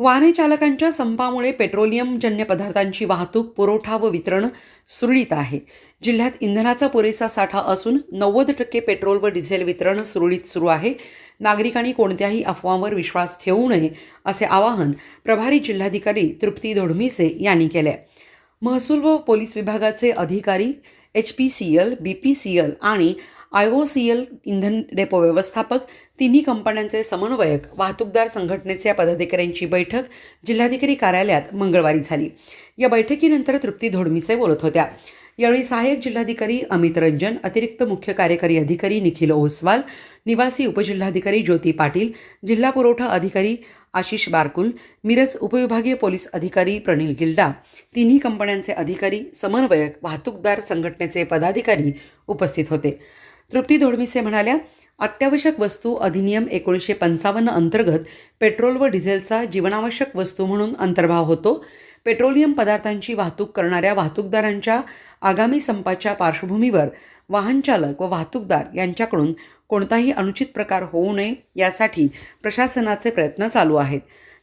वाहने चालकांच्या संपामुळे पेट्रोलियमजन्य पदार्थांची वाहतूक पुरवठा व वितरण सुरळीत आहे. जिल्ह्यात इंधनाचा पुरेसा साठा असून नव्वद टक्के पेट्रोल व डिझेल वितरण सुरळीत सुरू आहे. नागरिकांनी कोणत्याही अफवांवर विश्वास ठेवू नये असे आवाहन प्रभारी जिल्हाधिकारी तृप्ती धोडमिसे यांनी केले. महसूल व पोलीस विभागाचे अधिकारी H P C L B P C L आणि आय ओ सी एल इंधन डेपो व्यवस्थापक तिन्ही कंपन्यांचे समन्वयक वाहतूकदार संघटनेच्या पदाधिकाऱ्यांची बैठक जिल्हाधिकारी कार्यालयात मंगळवारी झाली. या बैठकीनंतर तृप्ती धोडमिसे बोलत होत्या. यावेळी सहाय्यक जिल्हाधिकारी अमित रंजन अतिरिक्त मुख्य कार्यकारी अधिकारी निखिल ओसवाल निवासी उपजिल्हाधिकारी ज्योती पाटील जिल्हा पुरवठा अधिकारी आशिष बारकुल मिरज उपविभागीय पोलीस अधिकारी प्रणील गिल्डा तिन्ही कंपन्यांचे अधिकारी समन्वयक वाहतूकदार संघटनेचे पदाधिकारी उपस्थित होते. तृप्ती धोडमिसे म्हणाल्या अत्यावश्यक वस्तू अधिनियम एकोणीसशे पंचावन्न अंतर्गत पेट्रोल व डिझेलचा जीवनावश्यक वस्तू म्हणून अंतर्भाव होतो. पेट्रोलियम पदार्थांची वाहतूक करणाऱ्या वाहतूकदारांच्या आगामी संपाच्या पार्श्वभूमीवर वाहनचालक व वाहतूकदार यांच्याकडून कोणताही अनुचित प्रकार होऊ नये यासाठी प्रशासनाचे प्रयत्न चालू आहेत.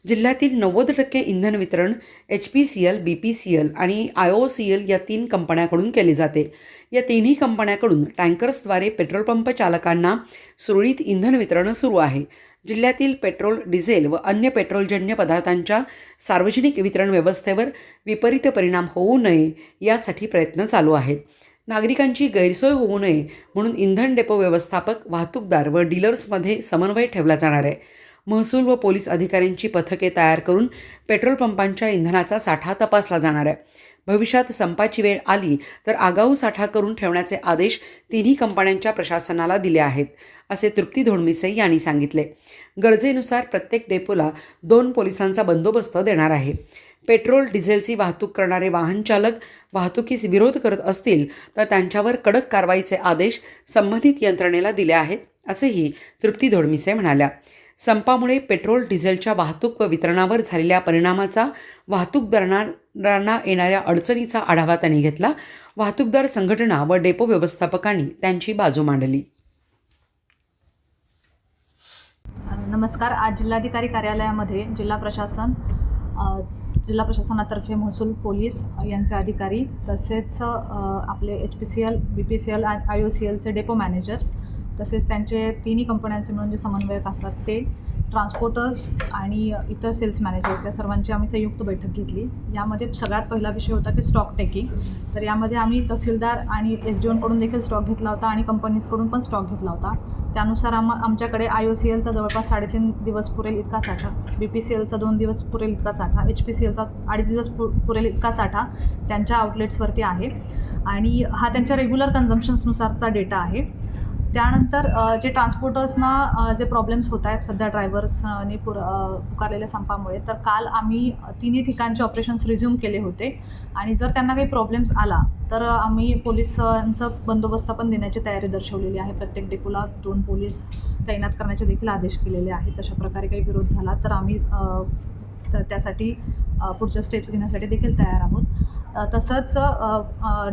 जिल्ह्यातील नव्वद टक्के इंधन वितरण H P C L B P C L आणि आय ओ सी एल या तीन कंपन्याकडून केले जाते. या तिन्ही कंपन्याकडून टँकर्सद्वारे पेट्रोल पंप चालकांना सुरळीत इंधन वितरण सुरू आहे. जिल्ह्यातील पेट्रोल डिझेल व अन्य पेट्रोलजन्य पदार्थांच्या सार्वजनिक वितरण व्यवस्थेवर विपरीत परिणाम होऊ नये यासाठी प्रयत्न चालू आहेत. नागरिकांची गैरसोय होऊ नये म्हणून इंधन डेपो व्यवस्थापक वाहतूकदार व डीलर्समध्ये समन्वय ठेवला जाणार आहे. महसूल व पोलीस अधिकाऱ्यांची पथके तयार करून पेट्रोल पंपांच्या इंधनाचा साठा तपासला जाणार आहे. भविष्यात संपाची वेळ आली तर आगाऊ साठा करून ठेवण्याचे आदेश तिन्ही कंपन्यांच्या प्रशासनाला दिले आहेत असे तृप्ती धोडमिसे यांनी सांगितले. गरजेनुसार प्रत्येक डेपोला दोन पोलिसांचा बंदोबस्त देणार आहे. पेट्रोल डिझेलची वाहतूक करणारे वाहनचालक वाहतुकीस विरोध करत असतील तर त्यांच्यावर कडक कारवाईचे आदेश संबंधित यंत्रणेला दिले आहेत असेही तृप्ती धोडमिसे म्हणाल्या. संपामुळे पेट्रोल डिझेलच्या वाहतूक व वितरणावर झालेल्या परिणामाचा वाहतूकदारांना येणाऱ्या अडचणीचा आढावा त्यांनी घेतला. वाहतूकदार संघटना व डेपो व्यवस्थापकांनी त्यांची बाजू मांडली. नमस्कार. आज जिल्हाधिकारी कार्यालयामध्ये जिल्हा प्रशासन जिल्हा प्रशासनातर्फे महसूल पोलीस यांचे अधिकारी तसेच आपले H P C L B P C L I O C एलचे डेपो मॅनेजर्स तसेच त्यांचे तिन्ही कंपन्यांचे मिळून जे समन्वयक असतात ते ट्रान्सपोर्टर्स आणि इतर सेल्स मॅनेजर्स या सर्वांची आम्ही संयुक्त बैठक घेतली. यामध्ये सगळ्यात पहिला विषय होता की स्टॉक टेकिंग तर यामध्ये आम्ही तहसीलदार आणि एस डी ओनकडून देखील स्टॉक घेतला होता आणि कंपनीजकडून पण स्टॉक घेतला होता. त्यानुसार आम आमच्याकडे आय ओ सी एलचा जवळपास साडेतीन दिवस पुरेल इतका साठा बी पी सी एलचा दोन दिवस पुरेल इतका साठा एच पी सी एलचा अडीच दिवस पु पुरेल इतका साठा त्यांच्या आउटलेट्सवरती आहे. आणि हा त्यांच्या रेग्युलर कन्झम्शन्सनुसारचा डेटा आहे. त्यानंतर जे ट्रान्सपोर्टर्सना जे प्रॉब्लेम्स होत आहेत सध्या ड्रायव्हर्सनी पुर पुकारलेल्या संपामुळे तर काल आम्ही तिन्ही ठिकाणचे ऑपरेशन्स रिझ्यूम केले होते. आणि जर त्यांना काही प्रॉब्लेम्स आला तर आम्ही पोलिसांचं बंदोबस्त पण देण्याची तयारी दर्शवलेली आहे. प्रत्येक डेपोला दोन पोलीस तैनात करण्याचे देखील आदेश केलेले आहेत. तशा प्रकारे काही विरोध झाला तर आम्ही तर त्यासाठी पुढच्या स्टेप्स घेण्यासाठी देखील तयार आहोत. तसंच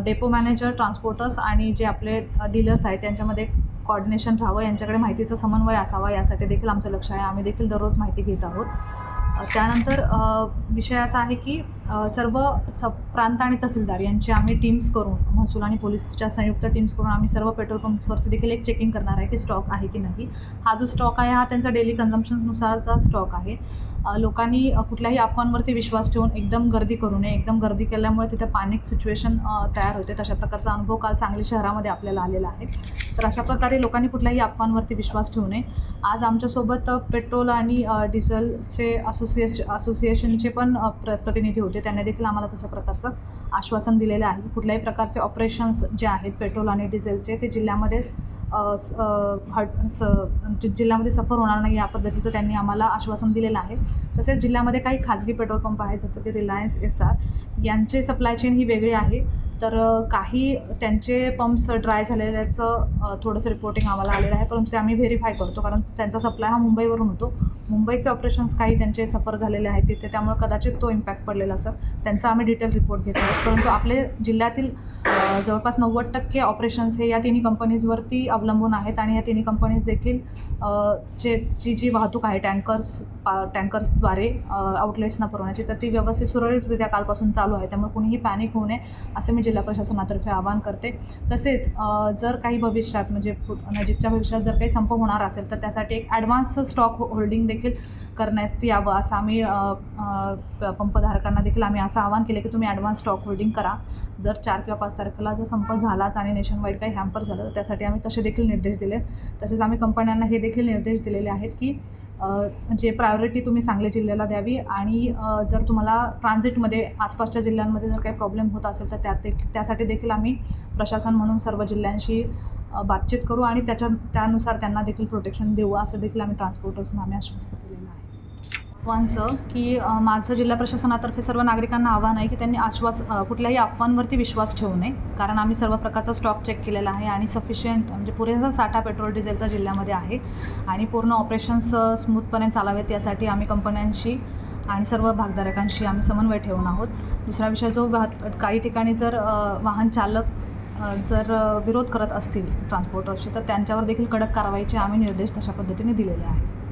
डेपो मॅनेजर ट्रान्सपोर्टर्स आणि जे आपले डीलर्स आहेत त्यांच्यामध्ये कॉर्डिनेशन राहावं यांच्याकडे माहितीचा समन्वय असावा यासाठी देखील आमचं लक्ष आहे. आम्ही देखील दररोज माहिती घेत आहोत. त्यानंतर विषय असा आहे की सर्व सब प्रांत आणि तहसीलदार यांची आम्ही टीम्स करून महसूल आणि पोलीसच्या संयुक्त टीम्स करून आम्ही सर्व पेट्रोल पंप्सवरती देखील एक चेकिंग करणार आहे की स्टॉक आहे की नाही. हा जो स्टॉक आहे हा त्यांचा डेली कन्झम्शननुसारचा स्टॉक आहे. लोकांनी कुठल्याही अफवांवरती विश्वास ठेवून एकदम गर्दी करू नये. एकदम गर्दी केल्यामुळे तिथे पॅनिक सिच्युएशन तयार होते. तशा प्रकारचा अनुभव काल सांगली शहरामध्ये आपल्याला आलेला आहे. तर अशा प्रकारे लोकांनी कुठल्याही अफवांवरती विश्वास ठेवू नये. आज आमच्यासोबत पेट्रोल आणि डिझेलचे असोसिएश असोसिएशनचे पण प्र प्रतिनिधी होते. त्यांनी देखील आम्हाला तशा प्रकारचं आश्वासन दिलेलं आहे. कुठल्याही प्रकारचे ऑपरेशन्स जे आहेत पेट्रोल आणि डिझेलचे ते जिल्ह्यामध्ये हट स जिल्ह्यामध्ये सफर होणार नाही या पद्धतीचं त्यांनी आम्हाला आश्वासन दिलेलं आहे. तसेच जिल्ह्यामध्ये काही खाजगी पेट्रोल पंप आहेत जसं की रिलायन्स एस आर यांचे सप्लाय चेन ही वेगळी आहे. तर काही त्यांचे पंप्स ड्राय झालेल्याचं थोडंसं रिपोर्टिंग आम्हाला आलेलं आहे. परंतु ते आम्ही व्हेरीफाय करतो कारण त्यांचा सप्लाय हा मुंबईवरून होतो. मुंबईचे ऑपरेशन्स काही त्यांचे सफर झालेले आहेत तिथे. त्यामुळे कदाचित तो इम्पॅक्ट पडलेला असेल. त्यांचा आम्ही डिटेल रिपोर्ट घेतो आहोत परंतु आपले जिल्ह्यातील जवळपास नव्वद टक्के ऑपरेशन्स हे या तिन्ही कंपनीजवरती अवलंबून आहेत आणि या तिन्ही कंपनीज देखील जे जी जी वाहतूक आहे टँकर्स पा टँकर्सद्वारे आउटलेट्सना पुरवण्याची तर ती व्यवस्थित सुरळीतरित्या कालपासून चालू आहे. त्यामुळे कुणीही पॅनिक होऊ नये असं मी जिल्हा प्रशासनातर्फे आवाहन करते. तसेच जर काही भविष्यात म्हणजे नजीकच्या भविष्यात जर काही संप होणार असेल तर त्यासाठी एक ॲडव्हान्स स्टॉक होल्डिंग देखील करण्यात यावं असं आम्ही प- पंपधारकांना देखील आम्ही असं आवाहन केलं की तुम्ही ॲडव्हान्स स्टॉक होल्डिंग करा. जर चार किंवा पाच तारखेला जर संप झालाच आणि नेशन वाईड काही हॅम्पर झालं तर त्यासाठी आम्ही तसे देखील निर्देश दिले. तसेच आम्ही कंपन्यांना हे देखील निर्देश दिलेले आहेत की जे प्रायोरिटी तुम्ही सांगली जिल्ह्याला द्यावी आणि जर तुम्हाला ट्रान्झिटमध्ये आसपासच्या जिल्ह्यांमध्ये जर काही प्रॉब्लेम होत असेल तर त्यात त्यासाठी देखील आम्ही प्रशासन म्हणून सर्व जिल्ह्यांशी बातचीत करू आणि त्याच्या त्यानुसार त्यांना देखील प्रोटेक्शन देऊ असं देखील आम्ही ट्रान्सपोर्टर्सना आम्ही आश्वस्त केलेलं आहे. अफवांचं की माझं जिल्हा प्रशासनातर्फे सर्व नागरिकांना आव्हान आहे की त्यांनी आश्वास कुठल्याही अफवांवरती विश्वास ठेवू नये. कारण आम्ही सर्व प्रकारचा स्टॉक चेक केलेला आहे आणि सफिशियंट म्हणजे पुरेसा साठा पेट्रोल डिझेलचा जिल्ह्यामध्ये आहे. आणि पूर्ण ऑपरेशन्स स्मूथपणे चालावेत यासाठी आम्ही कंपन्यांशी आणि सर्व भागधारकांशी आम्ही समन्वय ठेवून आहोत. दुसरा विषय जो काही ठिकाणी जर वाहन चालक जर विरोध करत असतील ट्रान्सपोर्टर्सचे तर त्यांच्यावर देखील कडक कारवाईचे आम्ही निर्देश तशा पद्धतीने दिलेले आहेत.